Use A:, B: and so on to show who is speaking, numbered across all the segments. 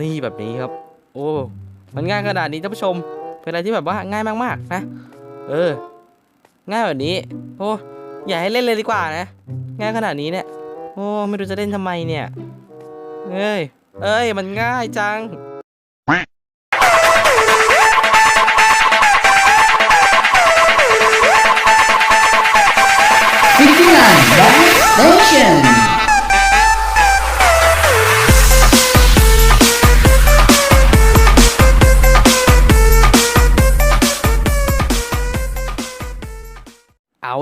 A: นี่แบบนี้ครับ โอ้มันง่ายขนาดนี้ท่านผู้ชม เป็นอะไรที่แบบว่าง่ายมากๆนะ เออ ง่ายแบบนี้ โอ้อย่าให้เล่นเลยดีกว่านะ ง่ายขนาดนี้เนี่ย โอ้ไม่รู้จะเล่นทำไมเนี่ยเอ้ย เอ้ย มันง่ายจัง
B: 59 Gas Station.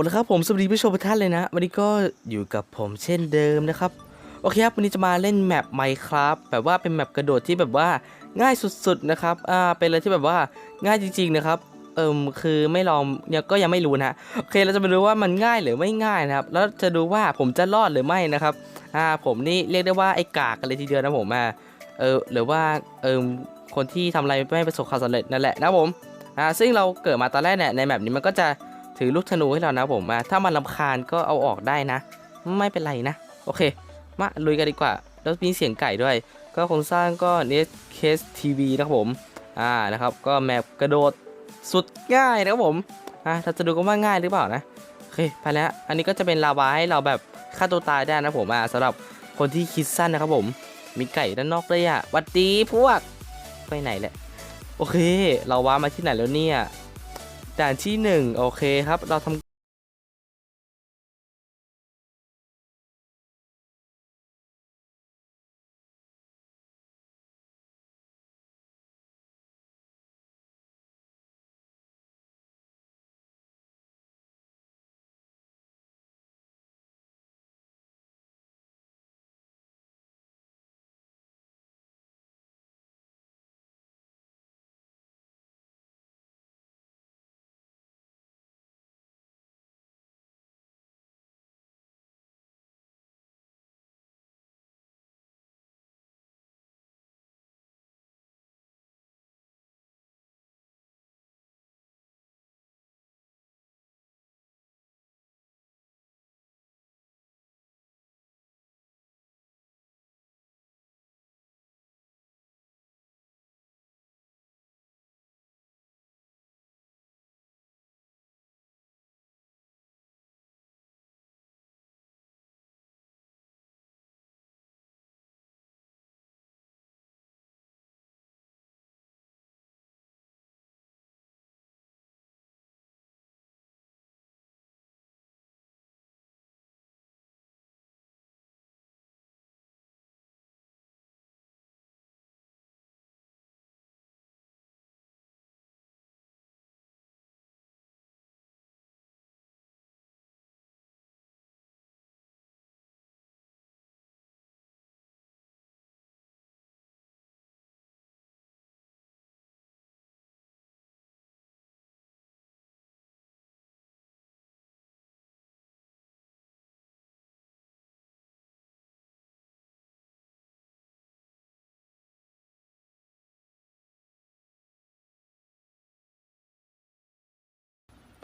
A: เอาละครับผมสวัสดีผู้ชมทุกท่านเลยนะ วันนี้ก็อยู่กับผมเช่นเดิมนะครับ โอเคครับ วันนี้จะมาเล่นแมป Minecraft แบบว่าเป็นแมปกระโดดที่แบบว่าง่ายสุดๆนะครับอ่าเป็นอะไรที่แบบว่าง่ายจริง ๆนะครับเอิมคือไม่ลองยังก็ยังไม่รู้นะโอเคเราจะมาดูว่ามันง่ายหรือไม่ง่ายนะครับ แล้วจะดูว่าผมจะรอดหรือไม่นะครับอ่าผมนี่เรียกได้ว่าไอ้กากกันเลยทีเดียวนะผมอ่าเออหรือว่าเอิมคนที่ทำอะไรไม่ประสบความสำเร็จนั่นแหละนะผมอ่าซึ่งเราเกิดมาตอนแรกเนี่ยในแมปนี้มันก็จะ ถือลูกธนูให้เรานะผมอะถ้ามันลำคาญก็เอาออกได้นะ ไม่เป็นไรนะ โอเค มาลุยกันดีกว่า แล้วมีเสียงไก่ด้วย ก็โครงสร้างก็เนสเคสทีวีนะครับผมอ่านะครับ ก็แมปกระโดดสุดง่ายนะครับผมอ่าเราจะดูกันว่าง่ายหรือเปล่านะโอเคไปแล้ว อันนี้ก็จะเป็นลาวาให้เราแบบฆ่าตัวตายได้นะผมอ่าสำหรับคนที่คิดสั้นนะครับผม มีไก่ด้านนอกด้วยอะหวัดดีพวกไปไหนแหละโอเค เราว้ามาที่ไหนแล้วเนี่ย ด่านที่หนึ่งโอเคครับ เราทำ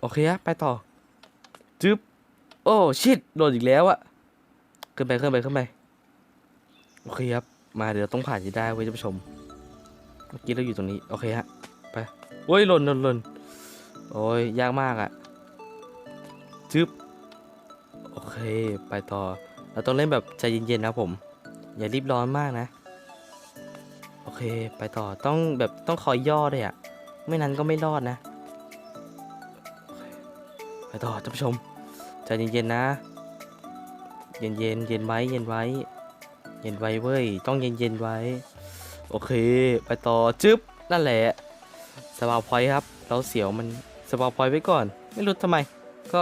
A: โอเคครับไปต่อจึ๊บโอ้ชิดโดนอีกแล้วอะขึ้นไปขึ้นไปขึ้นไปโอเคครับ มาเดี๋ยวต้องผ่านที่ได้เว้ยท่านผู้ชม เมื่อกี้เราอยู่ตรงนี้ โอเคฮะ ไปโอ้ยหล่นหล่นหล่นโอ้ยยากมากอะจึ๊บโอเค ไปต่อ เราต้องเล่นแบบใจเย็นๆนะผม อย่ารีบร้อนมากนะ โอเค ไปต่อ ต้องแบบต้องคอยย่อด้วยอะไม่นั้นก็ไม่รอดนะ ต่อท่านผู้ชมใจเย็นๆนะ เย็นๆเย็นไว้เย็นไว้ เย็นไว้เว้ยต้องเย็นๆไว้ โอเค ไปต่อจึ๊บนั่นแหละสปาพอยครับ เราเสียวมันสปาพอยไว้ก่อน ไม่รู้ทำไม ก็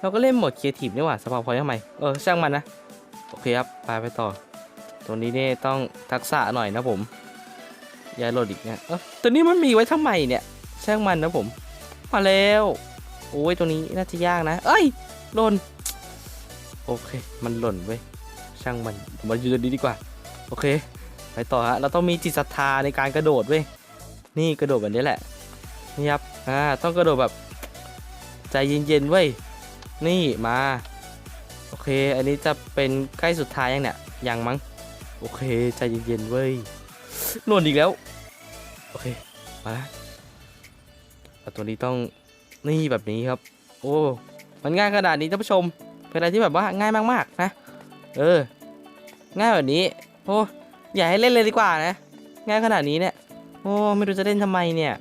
A: เราก็เล่นหมดครีเอทีฟนี่หว่าสปาพอยทำไมเออช่างมันนะโอเคครับไปไปต่อตรงนี้เนี่ยต้องทักษะหน่อยนะผมย่าโหลดอีกนะเออตัวนี้มันมีไว้ทำไมเนี่ยช่างมันนะผม มาแล้ว โอ้ยตัวนี้น่าจะยากนะ เอ้ยหล่นโอเค มันหล่นเว้ยช่างมันผมมาอยู่ตรงนี้ดีกว่า โอเค ไปต่อฮะเราต้องมีจิตศรัทธาในการกระโดดเว้ยนี่กระโดดแบบนี้แหละนี่ครับอ่าต้องกระโดดแบบ ใจเย็นๆเว้ยนี่มาโอเค อันนี้จะเป็นใกล้สุดท้ายยังเนี่ยยังมั้งโอเคใจเย็นๆเว้ยหล่นอีกแล้ว โอเค มาละเอาตัวนี้ต้อง นี่แบบนี้ครับ โอ้ มันง่ายขนาดนี้ท่านผู้ชม เป็นอะไรที่แบบว่าง่ายมากๆนะ เออ ง่ายแบบนี้ โอ้ อย่าให้เล่นเลยดีกว่านะ ง่ายขนาดนี้เนี่ย โอ้ ไม่รู้จะเล่นทำไมเนี่ย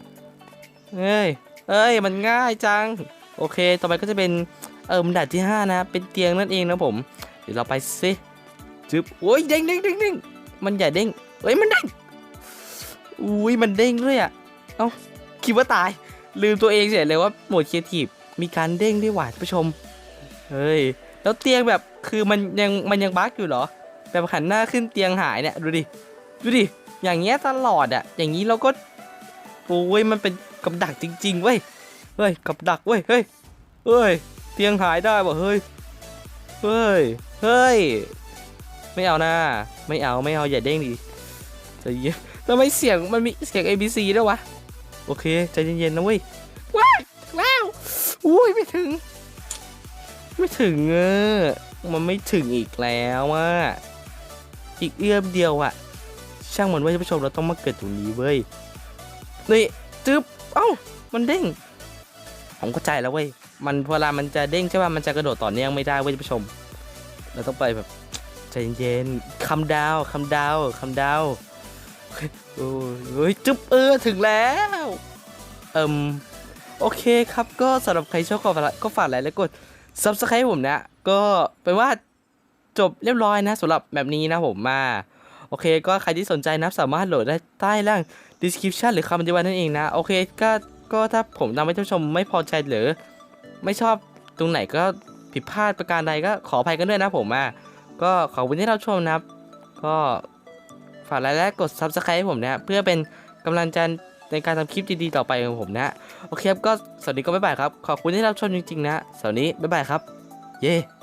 A: เอ้ย เอ้ย มันง่ายจัง โอเค ต่อไปก็จะเป็น เออมันดัดที่ 5 นะ เป็นเตียงนั่นเองนะผม เดี๋ยวเราไปซิจึ๊บโอ้ยเด้งเด้งเด้งเด้งมันอย่าเด้งเฮ้ย มันเด้งอุ้ย มันเด้งด้วยอะเอ้าคิดว่าตาย ลืมตัวเองเสียเลยว่าโหมดครีเอทีฟมีการเด้งด้วยว่ะท่าผู้ชม เฮ้ย แล้วเตียงแบบคือมันยังมันยังบั๊กอยู่เหรอ แบบหันหน้าขึ้นเตียงหายเนี่ย ดูดิ ดูดิ อย่างเงี้ยตลอดอะอย่างนี้เราก็โอ้ยมันเป็นกับดักจริงๆเว้ย เฮ้ยกับดักเว้ย เฮ้ย เฮ้ย เตียงหายได้ป่เฮ้ย เฮ้ย เฮ้ย ไม่เอานะไม่เอาไม่เอาอย่าเด้งดิใจเย็นทำไมเสียงมันมีเสียง ABC ด้วยวะ โอเค ใจเย็นๆนะเว้ย ว้าวว้าวอุ้ยไม่ถึง ไม่ถึงเออมันไม่ถึงอีกแล้วอะอีกเอื้อมเดียวอะ ช่างมันไว้ยท่านผู้ชมเราต้องมาเกิดตรงนี้เว้ยนี่จึ๊บเอ้ามันเด้ง ผมเข้าใจแล้วเว้ยมันเวลามันจะเด้งใช่ป่ะมันจะกระโดดต่อเนื่องไม่ได้เว้ยท่านผู้ชม เราต้องไปแบบใจเย็นๆคำดาวคำดาวคำดาวโอ้ย เฮ้ยจึ๊บเออถึงแล้วเอิมโอเคครับก็สำหรับใครชอบก็ฝากก็ฝากไลค์และกด subscribe ผมนะ ก็เป็นว่าจบเรียบร้อยนะสำหรับแบบนี้นะผมมา โอเค ก็ใครที่สนใจนะสามารถโหลดได้ใต้ล่าง description หรือคำบรรยายนั่นเองนะ โอเคก็ก็ถ้าผมทำให้ท่านชมไม่พอใจหรือ ไม่ชอบตรงไหนก็ผิดพลาดประการใดก็ขออภัยกันด้วยนะผมอะก็ขอบคุณที่เราชมนะครับ ก็ ฝากไลค์และกด subscribe ให้ผมนะเพื่อเป็นกำลังใจในการทำคลิปดีๆต่อไปของผมนะ โอเคครับก็สวัสดีก็บ๊ายบายครับ ขอบคุณที่รับชมจริงๆนะสวัสดีบ๊ายบายครับ เย้